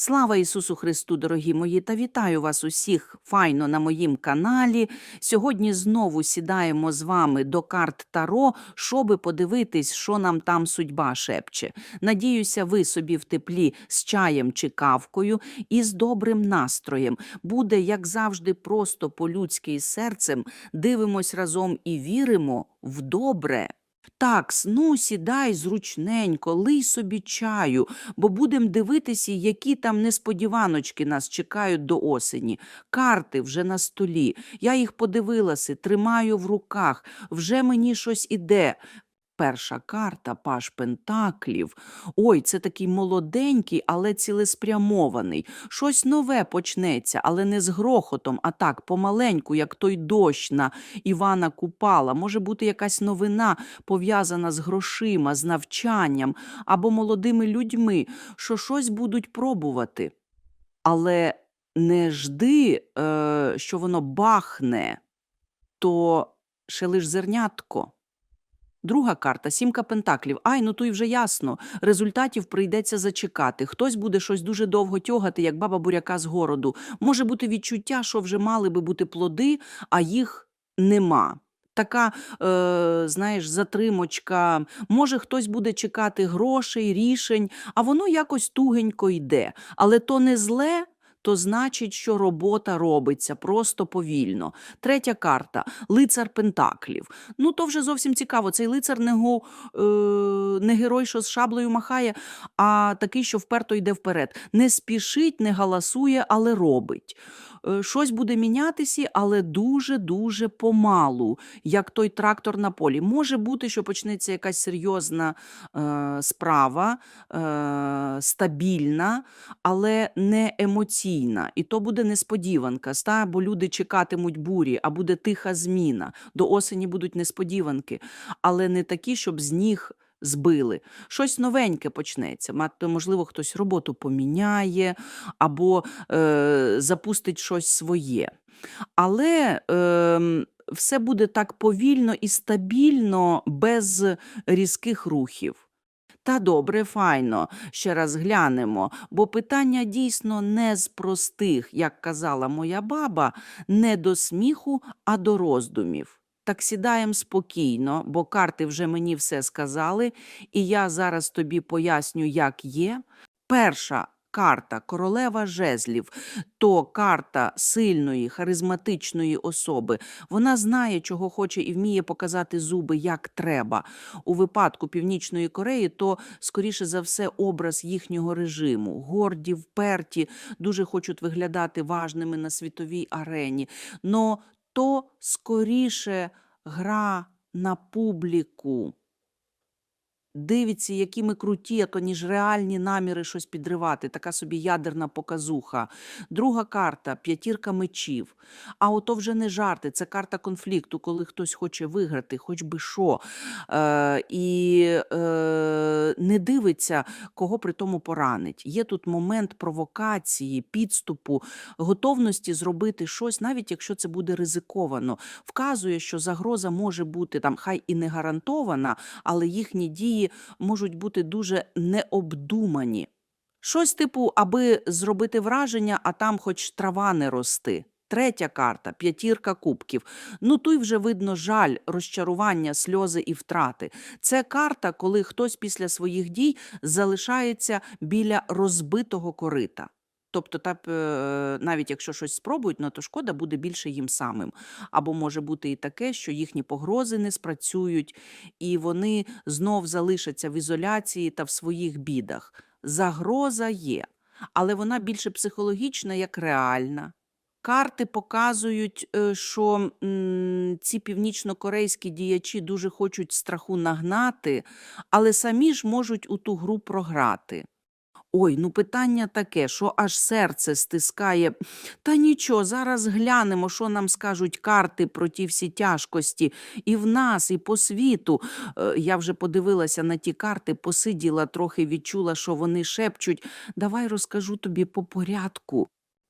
Слава Ісусу Христу, дорогі мої, та вітаю вас усіх файно на моїм каналі. Сьогодні знову сідаємо з вами до карт Таро, щоби подивитись, що нам там судьба шепче. Надіюся, ви собі в теплі з чаєм чи кавкою і з добрим настроєм. Буде, як завжди, просто по-людськи серцем. Дивимось разом і віримо в добре. Так, сну сідай зручненько, лий собі чаю, бо будем дивитися, які там несподіваночки нас чекають до осені. Карти вже на столі. Я їх подивилася, тримаю в руках, вже мені щось іде. Перша карта Паш Пентаклів. Ой, це такий молоденький, але цілеспрямований. Щось нове почнеться, але не з грохотом, а так, помаленьку, як той дощ на Івана Купала. Може бути якась новина, пов'язана з грошима, з навчанням або молодими людьми, що щось будуть пробувати. Але не жди, е, що воно бахне, то ще лиш зернятко. Друга карта сімка пентаклів. Ай, ну й вже ясно. Результатів прийдеться зачекати. Хтось буде щось дуже довго тягати, як баба буряка з городу. Може бути відчуття, що вже мали би бути плоди, а їх нема. Така, е, знаєш, затримочка. Може, хтось буде чекати грошей, рішень, а воно якось тугенько йде. Але то не зле, то значить, що робота робиться просто повільно. Третя карта лицар Пентаклів. Ну, то вже зовсім цікаво. Цей лицар не, го, е, не герой, що з шаблею махає, а такий, що вперто йде вперед. Не спішить, не галасує, але робить. Е, Щось буде мінятися, але дуже-дуже помалу, як той трактор на полі. Може бути, що почнеться якась серйозна е, справа, е, стабільна, але не емоційна. І то буде несподіванка, ста, бо люди чекатимуть бурі, а буде тиха зміна. До осені будуть несподіванки, але не такі, щоб з ніг збили. Щось новеньке почнеться. Мат- Можливо, хтось роботу поміняє або е, запустить щось своє. Але е, все буде так повільно і стабільно, без різких рухів. Та добре, файно, ще раз глянемо, бо питання дійсно не з простих, як казала моя баба, не до сміху, а до роздумів. Так сідаємо спокійно, бо карти вже мені все сказали, і я зараз тобі поясню, як є. Перша карта королева жезлів то карта сильної, харизматичної особи. Вона знає, чого хоче і вміє показати зуби як треба. У випадку Північної Кореї, то скоріше за все образ їхнього режиму. Горді, вперті, дуже хочуть виглядати важними на світовій арені. Но то скоріше гра на публіку. Дивиться, які ми круті, а то ніж реальні наміри щось підривати. Така собі ядерна показуха. Друга карта п'ятірка мечів. А ото вже не жарти, це карта конфлікту, коли хтось хоче виграти, хоч би що. Е, і е, не дивиться, кого при тому поранить. Є тут момент провокації, підступу, готовності зробити щось, навіть якщо це буде ризиковано. Вказує, що загроза може бути там, хай і не гарантована, але їхні дії можуть бути дуже необдумані. Щось типу, аби зробити враження, а там хоч трава не рости. Третя карта п'ятірка кубків. Ну тут вже видно жаль, розчарування, сльози і втрати. Це карта, коли хтось після своїх дій залишається біля розбитого корита. Тобто, так, е, навіть якщо щось спробують, ну, то шкода буде більше їм самим. Або може бути і таке, що їхні погрози не спрацюють, і вони знов залишаться в ізоляції та в своїх бідах. Загроза є, але вона більше психологічна, як реальна. Карти показують, е, що ці північнокорейські діячі дуже хочуть страху нагнати, але самі ж можуть у ту гру програти. Ой, ну питання таке, що аж серце стискає. Та нічого, зараз глянемо, що нам скажуть карти про ті всі тяжкості і в нас, і по світу. Е, Я вже подивилася на ті карти, посиділа трохи, відчула, що вони шепчуть. Давай розкажу тобі по порядку.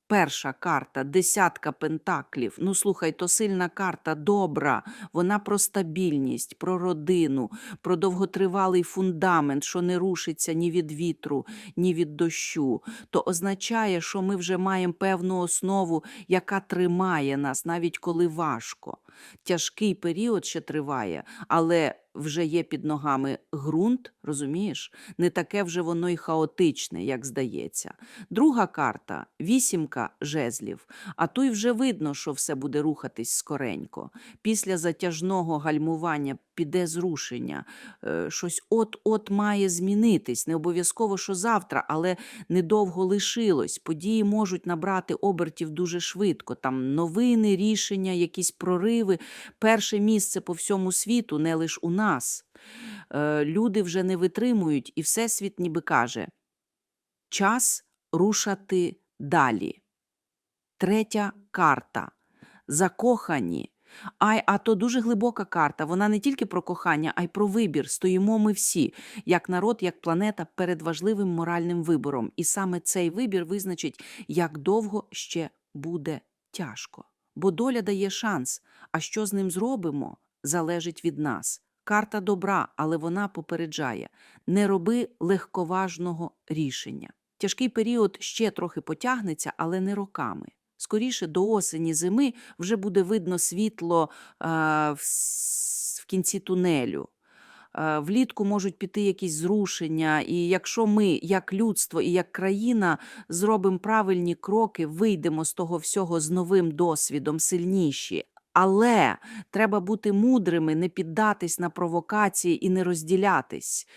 Перша карта десятка пентаклів. Ну, слухай, то сильна карта, добра. Вона про стабільність, про родину, про довготривалий фундамент, що не рушиться ні від вітру, ні від дощу. То означає, що ми вже маємо певну основу, яка тримає нас, навіть коли важко. Тяжкий період ще триває, але вже є під ногами ґрунт, розумієш? Не таке вже воно й хаотичне, як здається. Друга карта вісімка жезлів. А й вже видно, що все буде рухатись скоренько. Після затяжного гальмування піде зрушення. Е, Щось от-от має змінитись. Не обов'язково, що завтра, але недовго лишилось. Події можуть набрати обертів дуже швидко. Там новини, рішення, якісь прориви. Перше місце по всьому світу, не лише у нас. Е, Люди вже не витримують, і Всесвіт ніби каже: час рушати далі. Третя карта. Закохані. Ай, а то дуже глибока карта. Вона не тільки про кохання, а й про вибір. Стоїмо ми всі, як народ, як планета, перед важливим моральним вибором. І саме цей вибір визначить, як довго ще буде тяжко. Бо доля дає шанс, а що з ним зробимо, залежить від нас. Карта добра, але вона попереджає: не роби легковажного рішення. Тяжкий період ще трохи потягнеться, але не роками. Скоріше до осені зими вже буде видно світло е, в, в кінці тунелю. Е, Влітку можуть піти якісь зрушення, і якщо ми, як людство і як країна, зробимо правильні кроки, вийдемо з того всього з новим досвідом, сильніші. Але треба бути мудрими, не піддатись на провокації і не розділятись.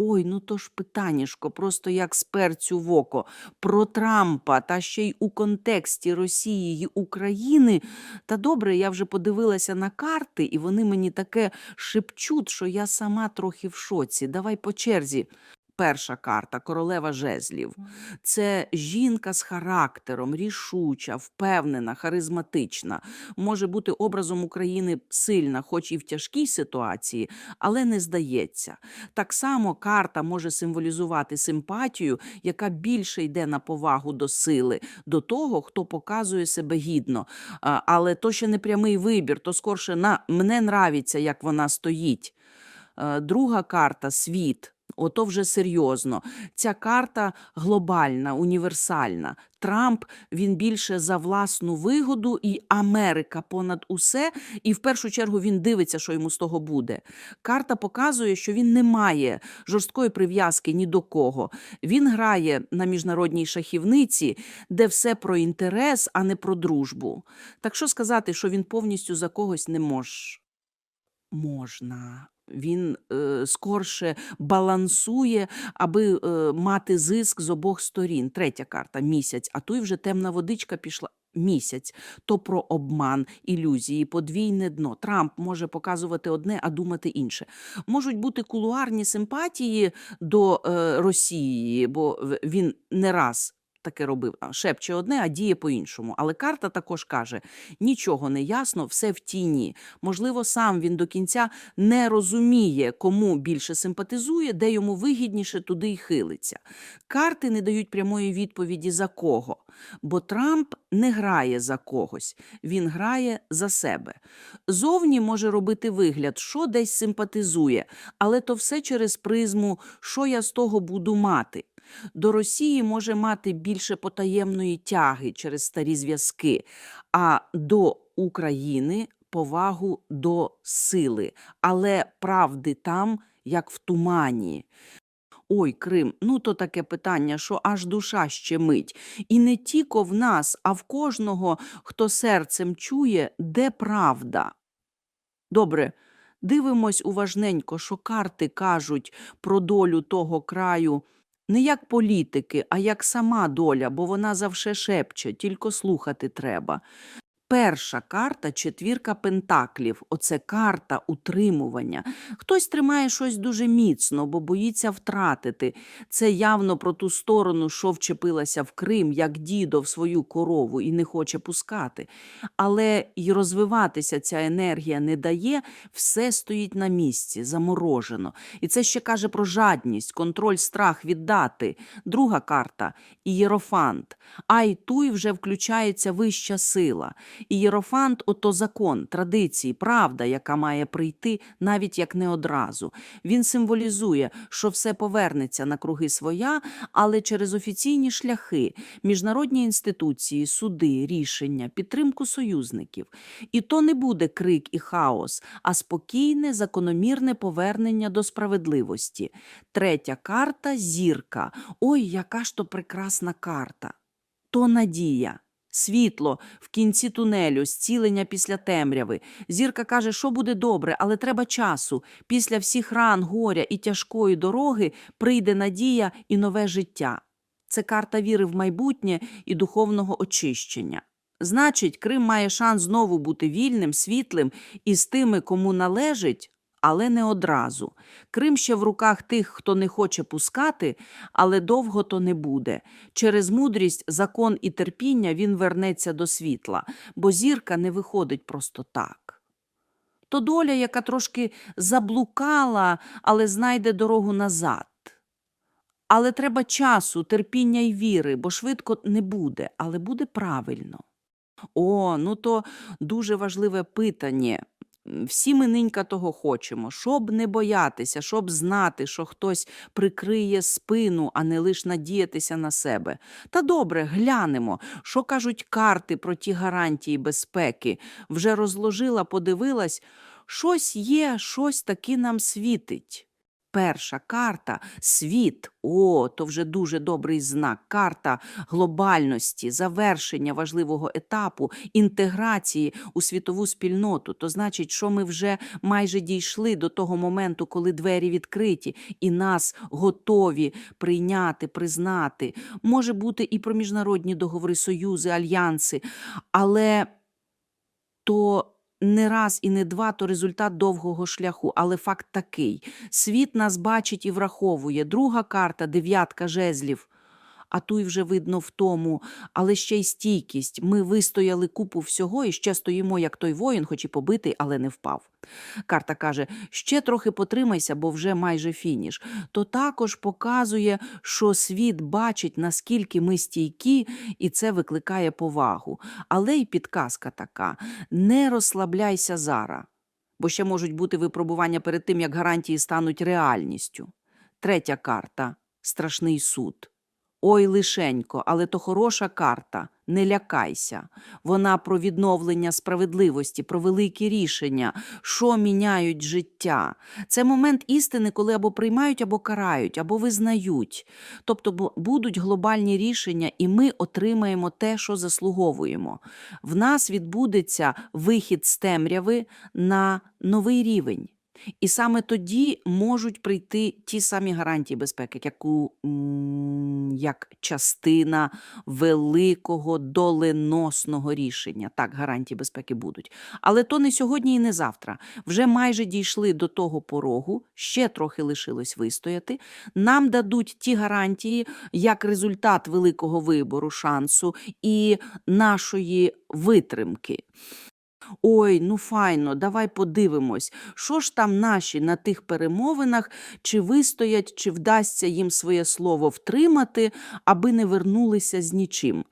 Ой, ну то ж питанішко, просто як з перцю в око. Про Трампа, та ще й у контексті Росії й України. Та добре, я вже подивилася на карти, і вони мені таке шепчуть, що я сама трохи в шоці. Давай по черзі. Перша карта королева жезлів. Це жінка з характером, рішуча, впевнена, харизматична. Може бути образом України сильна, хоч і в тяжкій ситуації, але не здається. Так само карта може символізувати симпатію, яка більше йде на повагу до сили, до того, хто показує себе гідно. Але то ще не прямий вибір, то скорше на мене нравиться, як вона стоїть. Е, Друга карта світ. Ото вже серйозно. Ця карта глобальна, універсальна. Трамп він більше за власну вигоду, і Америка понад усе. І в першу чергу він дивиться, що йому з того буде. Карта показує, що він не має жорсткої прив'язки ні до кого. Він грає на міжнародній шахівниці, де все про інтерес, а не про дружбу. Так що сказати, що він повністю за когось не може? Можна. Він е, скорше балансує, аби е, мати зиск з обох сторін. Третя карта місяць, а тут вже темна водичка пішла. Місяць то про обман, ілюзії, подвійне дно. Трамп може показувати одне, а думати інше. Можуть бути кулуарні симпатії до е, Росії, бо він не раз таке робив. Шепче одне, а діє по-іншому. Але карта також каже: нічого не ясно, все в тіні. Можливо, сам він до кінця не розуміє, кому більше симпатизує, де йому вигідніше, туди й хилиться. Карти не дають прямої відповіді за кого, бо Трамп не грає за когось, він грає за себе. Зовні може робити вигляд, що десь симпатизує, але то все через призму, що я з того буду мати. До Росії може мати більше потаємної тяги через старі зв'язки, а до України повагу до сили, але правди там, як в тумані. Ой, Крим, ну то таке питання, що аж душа щемить. І не тільки в нас, а в кожного, хто серцем чує, де правда. Добре, дивимось уважненько, що карти кажуть про долю того краю не як політики, а як сама доля, бо вона завше шепче, тільки слухати треба. Перша карта четвірка пентаклів. Оце карта утримування. Хтось тримає щось дуже міцно, бо боїться втратити. Це явно про ту сторону, що вчепилася в Крим, як дідо в свою корову і не хоче пускати. Але й розвиватися ця енергія не дає, все стоїть на місці, заморожено. І це ще каже про жадність, контроль, страх віддати. Друга карта ієрофант. А й туй вже включається вища сила. Ієрофант ото закон, традиції, правда, яка має прийти, навіть як не одразу. Він символізує, що все повернеться на круги своя, але через офіційні шляхи, міжнародні інституції, суди, рішення, підтримку союзників. І то не буде крик і хаос, а спокійне, закономірне повернення до справедливості. Третя карта зірка. Ой, яка ж то прекрасна карта. То надія. Світло в кінці тунелю, зцілення після темряви. Зірка каже, що буде добре, але треба часу. Після всіх ран, горя і тяжкої дороги прийде надія і нове життя. Це карта віри в майбутнє і духовного очищення. Значить, Крим має шанс знову бути вільним, світлим і з тими, кому належить, але не одразу. Крим ще в руках тих, хто не хоче пускати, але довго то не буде. Через мудрість, закон і терпіння він вернеться до світла, бо зірка не виходить просто так. То доля, яка трошки заблукала, але знайде дорогу назад. Але треба часу, терпіння й віри, бо швидко не буде, але буде правильно. О, ну то дуже важливе питання. Всі ми нинька того хочемо, щоб не боятися, щоб знати, що хтось прикриє спину, а не лиш надіятися на себе. Та добре, глянемо, що кажуть карти про ті гарантії безпеки. Вже розложила, подивилась, щось є, щось таки нам світить. Перша карта світ. О, то вже дуже добрий знак. Карта глобальності, завершення важливого етапу, інтеграції у світову спільноту. То значить, що ми вже майже дійшли до того моменту, коли двері відкриті, і нас готові прийняти, признати. Може бути і про міжнародні договори, союзи, альянси, але то не раз і не два, то результат довгого шляху. Але факт такий: світ нас бачить і враховує. Друга карта дев'ятка жезлів. А ту й вже видно в тому, але ще й стійкість. Ми вистояли купу всього і ще стоїмо, як той воїн, хоч і побитий, але не впав. Карта каже: ще трохи потримайся, бо вже майже фініш. То також показує, що світ бачить, наскільки ми стійкі, і це викликає повагу. Але й підказка така: не розслабляйся зараз, бо ще можуть бути випробування перед тим, як гарантії стануть реальністю. Третя карта страшний суд. Ой, лишенько, але то хороша карта. Не лякайся. Вона про відновлення справедливості, про великі рішення, що міняють життя. Це момент істини, коли або приймають, або карають, або визнають. Тобто будуть глобальні рішення, і ми отримаємо те, що заслуговуємо. В нас відбудеться вихід з темряви на новий рівень. І саме тоді можуть прийти ті самі гарантії безпеки, як, у, м, як частина великого доленосного рішення. Так, гарантії безпеки будуть. Але то не сьогодні і не завтра. Вже майже дійшли до того порогу, ще трохи лишилось вистояти. Нам дадуть ті гарантії як результат великого вибору, шансу і нашої витримки. Ой, ну файно, давай подивимось, що ж там наші на тих перемовинах, чи вистоять, чи вдасться їм своє слово втримати, аби не вернулися з нічим.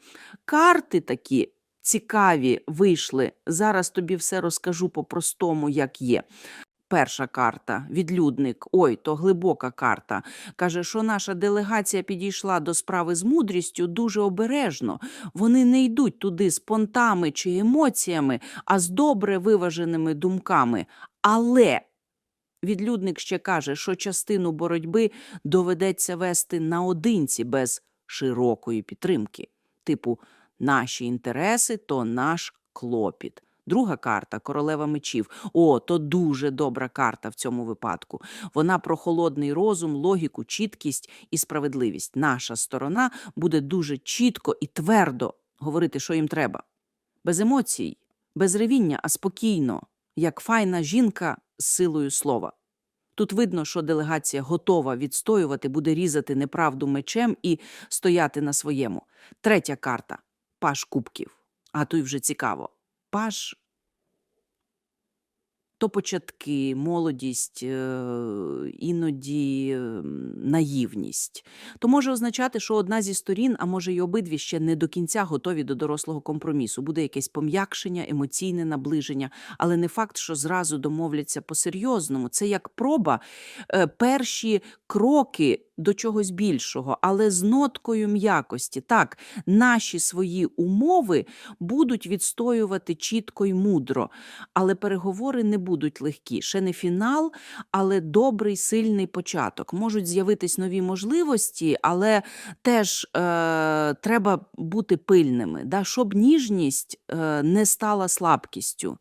Карти такі цікаві вийшли. Зараз тобі все розкажу по-простому, як є. Перша карта відлюдник. Ой, то глибока карта. Каже, що наша делегація підійшла до справи з мудрістю дуже обережно. Вони не йдуть туди з понтами чи емоціями, а з добре виваженими думками. Але відлюдник ще каже, що частину боротьби доведеться вести наодинці без широкої підтримки. Типу, наші інтереси то наш клопіт. Друга карта королева мечів. О, то дуже добра карта в цьому випадку. Вона про холодний розум, логіку, чіткість і справедливість. Наша сторона буде дуже чітко і твердо говорити, що їм треба. Без емоцій, Без ревіння, а спокійно, як файна жінка з силою слова. Тут видно, що делегація готова відстоювати, буде різати неправду мечем і стояти на своєму. Третя карта Паш Кубків. А тут вже цікаво. Паш то початки, молодість, е, іноді е, наївність. То може означати, що одна зі сторін, а може й обидві ще не до кінця готові до дорослого компромісу. Буде якесь пом'якшення, емоційне наближення, але не факт, що зразу домовляться по-серйозному. Це як проба, е, перші кроки до чогось більшого, але з ноткою м'якості. Так, наші свої умови будуть відстоювати чітко й мудро, але переговори не будуть легкі. Ще не фінал, але добрий, сильний початок. Можуть з'явитись нові можливості, але теж е, треба бути пильними, да? щоб ніжність е, не стала слабкістю.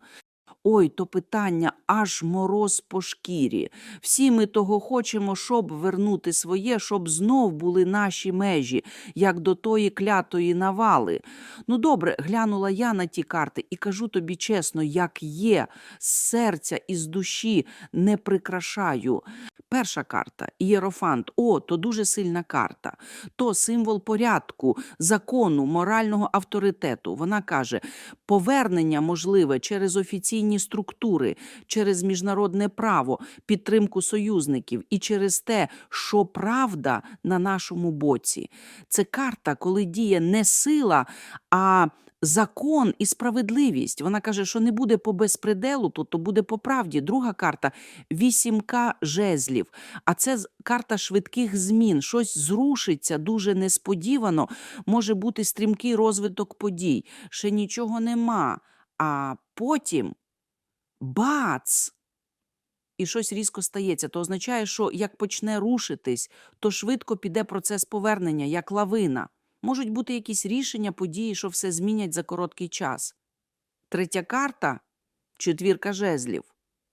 Ой, то питання аж мороз по шкірі. Всі ми того хочемо, щоб вернути своє, щоб знов були наші межі, як до тої клятої навали. Ну добре, глянула я на ті карти і кажу тобі чесно, як є, з серця і з душі не прикрашаю. Перша карта Ієрофант. О, то дуже сильна карта. То символ порядку, закону, морального авторитету. Вона каже: повернення можливе через офіційні структури, через міжнародне право, підтримку союзників і через те, що правда на нашому боці. Це карта, коли діє не сила, а закон і справедливість. Вона каже, що не буде по безпределу, то, то буде по правді. Друга карта вісімка жезлів. А це карта швидких змін. Щось зрушиться дуже несподівано. Може бути стрімкий розвиток подій. Ще нічого нема. А потім бац! І щось різко стається, то означає, що як почне рушитись, то швидко піде процес повернення, як лавина. Можуть бути якісь рішення, події, що все змінять за короткий час. Третя карта четвірка жезлів.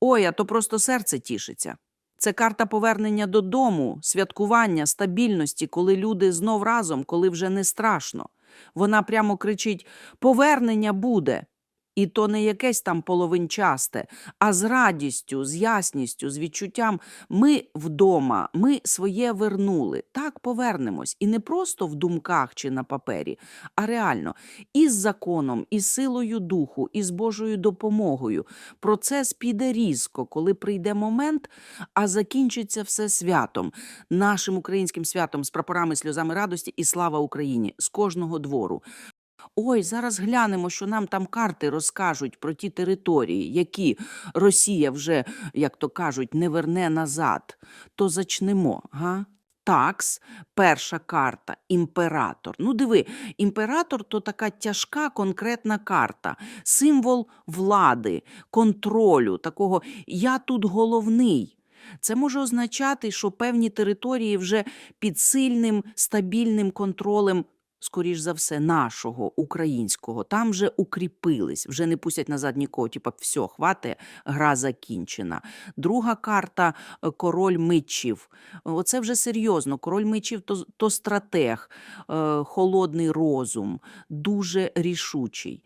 Ой, а то просто серце тішиться. Це карта повернення додому, святкування, стабільності, коли люди знов разом, коли вже не страшно. Вона прямо кричить: повернення буде. І то не якесь там половинчасте, а з радістю, з ясністю, з відчуттям ми вдома, ми своє вернули. Так повернемось. І не просто в думках чи на папері, а реально із законом, із силою духу, із Божою допомогою. Процес піде різко, коли прийде момент, а закінчиться все святом, нашим українським святом з прапорами, сльозами радості і слава Україні з кожного двору. Ой, зараз глянемо, що нам там карти розкажуть про ті території, які Росія вже, як то кажуть, не верне назад. То зачнемо, га? Такс, перша карта, імператор. Ну, диви, імператор то така тяжка конкретна карта, символ влади, контролю, такого я тут головний. Це може означати, що певні території вже під сильним стабільним контролем скоріш за все, нашого українського, там вже укріпились, вже не пустять назад нікого, типа все, хвати, гра закінчена. Друга карта е, король мечів. Оце вже серйозно. Король мечів то, то стратег, е, холодний розум, дуже рішучий.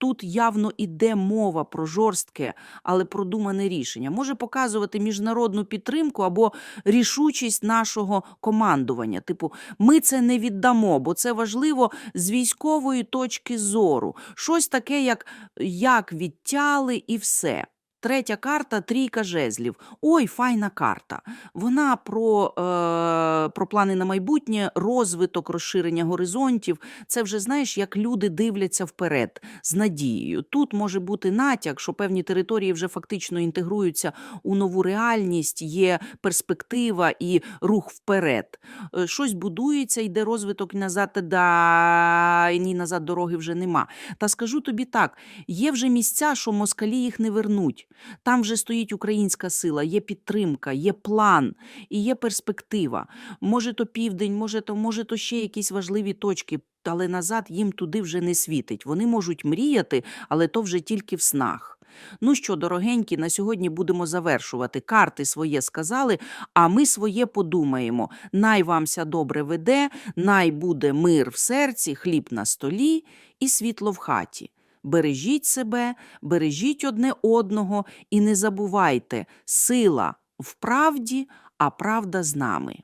Тут явно іде мова про жорстке, але продумане рішення. Може показувати міжнародну підтримку або рішучість нашого командування. Типу, ми це не віддамо, бо це важливо з військової точки зору. Щось таке, як, як відтяли і все. Третя карта трійка жезлів. Ой, файна карта. Вона про, е, про плани на майбутнє, розвиток, розширення горизонтів. Це вже знаєш, як люди дивляться вперед з надією. Тут може бути натяк, що певні території вже фактично інтегруються у нову реальність, є перспектива і рух вперед. Е, Щось будується, йде розвиток назад, да ні назад дороги вже нема. Та скажу тобі так: є вже місця, що москалі їх не вернуть. Там вже стоїть українська сила, є підтримка, є план і є перспектива. Може, то південь, може, то, може, то ще якісь важливі точки, але назад їм туди вже не світить. Вони можуть мріяти, але то вже тільки в снах. Ну що, дорогенькі, на сьогодні будемо завершувати. Карти своє сказали, а ми своє подумаємо. Най вамся добре веде, най буде мир в серці, хліб на столі і світло в хаті. Бережіть себе, бережіть одне одного і не забувайте, сила в правді, а правда з нами.